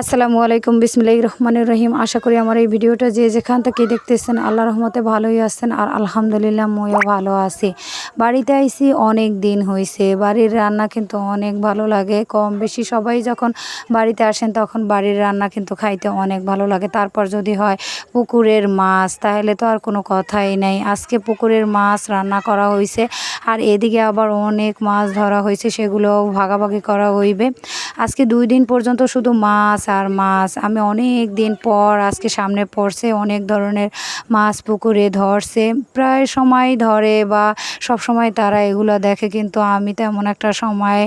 আসসালামু আলাইকুম বিসমিল্লাহ রহমানুর রহিম। আশা করি আমার এই ভিডিওটা যে যেখান থেকে দেখতেছেন আল্লাহ রহমতে ভালোই আছেন আর আলহামদুলিল্লাহ ময়ও ভালো আছি। বাড়িতে আইসি অনেক দিন হয়েছে বাড়ির রান্না কিন্তু অনেক ভালো লাগে। কম বেশি সবাই যখন বাড়িতে আসেন তখন বাড়ির রান্না কিন্তু খাইতে অনেক ভালো লাগে। তারপর যদি হয় পুকুরের মাছ, তাহলে তো আর কোনো কথাই নেই। আজকে পুকুরের মাছ রান্না করা হয়েছে আর এদিকে আবার অনেক মাছ ধরা হয়েছে সেগুলো ভাগাভাগি করা হইবে। আজকে দুই দিন পর্যন্ত শুধু মাছ আর মাছ। আমি অনেক দিন পর আজকে সামনে পড়ছে, অনেক ধরনের মাছ পুকুরে ধরছে। প্রায় সময় ধরে বা সব সময় তারা এগুলো দেখে, কিন্তু আমি তেমন একটা সময়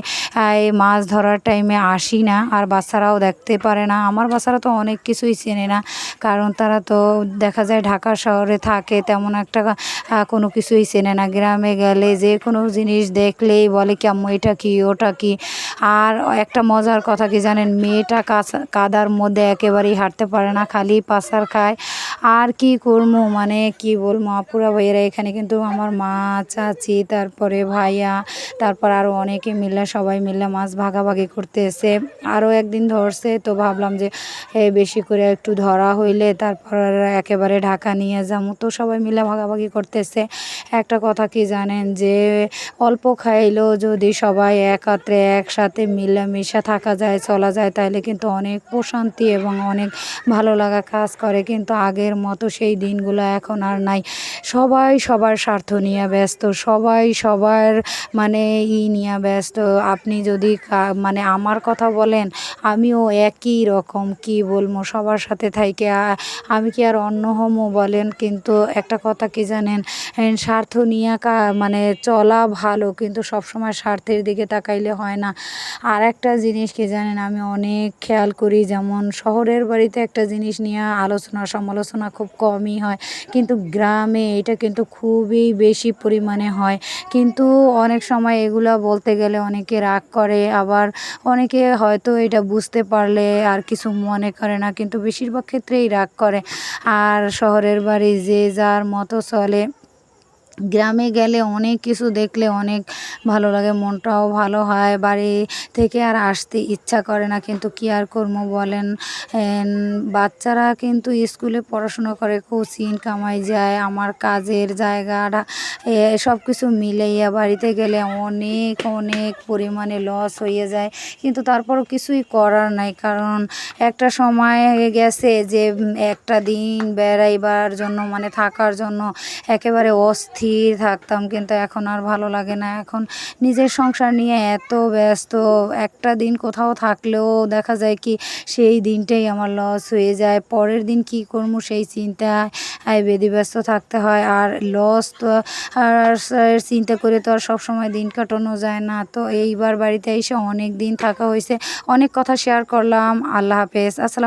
মাছ ধরার টাইমে আসি না, আর বাচ্চারাও দেখতে পারে না। আমার বাচ্চারা তো অনেক কিছুই চেনে না, কারণ তারা তো দেখা যায় ঢাকা শহরে থাকে, তেমন একটা কোনো কিছুই চেনে না। গ্রামে গেলে যে কোনো জিনিস দেখলেই বলে, কেমন, এটা কি, ওটা কি? আর একটা মজার কথা কি জানেন? মেয়েটা কাদার মধ্যে একেবারেই হাঁটতে পারে না খালি পাসার খায়। আর কি করব? মানে কি বলব? আপুরা, ভাইয়েরা, এখানে কিন্তু আমার মা, চাচি, তারপরে ভাইয়া, তারপর আরও অনেকে মিলে, সবাই মিলে মাছ ভাগাভাগি করতে এসে আরও একদিন ধরছে, তো ভাবলাম যে বেশি করে একটু ধরা হইলে তারপর একেবারে ঢাকা নিয়ে যাব। তো সবাই মিলে ভাগাভাগি করতেছে। একটা কথা কি জানেন যে, অল্প খাইলেও যদি সবাই একাত্রে একসাথে মিলেমিশে থাকা যায়, চলা যায় তাহলে কিন্তু অনেক প্রশান্তি এবং অনেক ভালো লাগা কাজ করে। কিন্তু আগের মতো সেই দিনগুলো এখন আর নাই। সবাই সবার স্বার্থ নিয়ে ব্যস্ত, সবাই সবার মানে ই নিয়ে ব্যস্ত। আপনি যদি মানে আমার কথা বলেন, আমিও একই রকম কি বলব, সবার সাথে থাইকে। আমি কি আর অন্য হমো বলেন, কিন্তু একটা কথা কি জানেন স্বার্থ নিয়ে মানে চলা ভালো, কিন্তু সবসময় স্বার্থের দিকে তাকাইলে হয় না। আর একটা জিনিস কি জানেন, আমি অনেক খেয়াল করি, যেমন শহরের বাড়িতে একটা জিনিস নিয়ে আলোচনা সমালোচনা খুব কমই হয়। কিন্তু গ্রামে এটা কিন্তু খুবই বেশি পরিমাণে হয়। কিন্তু অনেক সময় এগুলো বলতে গেলে অনেকে রাগ করে, আবার অনেকে হয়তো এটা বুঝতে পারলে আর কিছু মনে করে না। কিন্তু বেশিরভাগ ক্ষেত্রেই রাগ করে। আর শহরের বাড়ি যে যার মতো চলে গ্রামে গেলে অনেক কিছু দেখলে অনেক ভালো লাগে, মনটাও ভালো হয়। বাড়ি থেকে আর আসতে ইচ্ছা করে না, কিন্তু কী আর করব বলেন? বাচ্চারা কিন্তু স্কুলে পড়াশোনা করে, কোচিং কামাই যায়, আমার কাজের জায়গাটা সব কিছু মিলাইয়া বাড়িতে গেলে অনেক অনেক পরিমাণে লস হয়ে যায়। কিন্তু তারপরও কিছুই করার নাই, কারণ একটা সময় গেছে যে একটা দিন বেড়াইবার জন্য মানে থাকার জন্য একেবারে অস্থির থাকতাম, কিন্তু এখন আর ভালো লাগে না। এখন নিজের সংসার নিয়ে এত ব্যস্ত, একটা দিন কোথাও থাকলেও দেখা যায় কি সেই দিনটাই আমার লস হয়ে যায়। পরের দিন কি করব সেই চিন্তায় ব্যস্ত থাকতে হয়। আর লস তো আর চিন্তা করে তো আর সবসময় দিন কাটানো যায় না। তো এইবার বাড়িতে এসে অনেক দিন থাকা হয়েছে। অনেক কথা শেয়ার করলাম। আল্লাহ হাফেজ। আসসালাম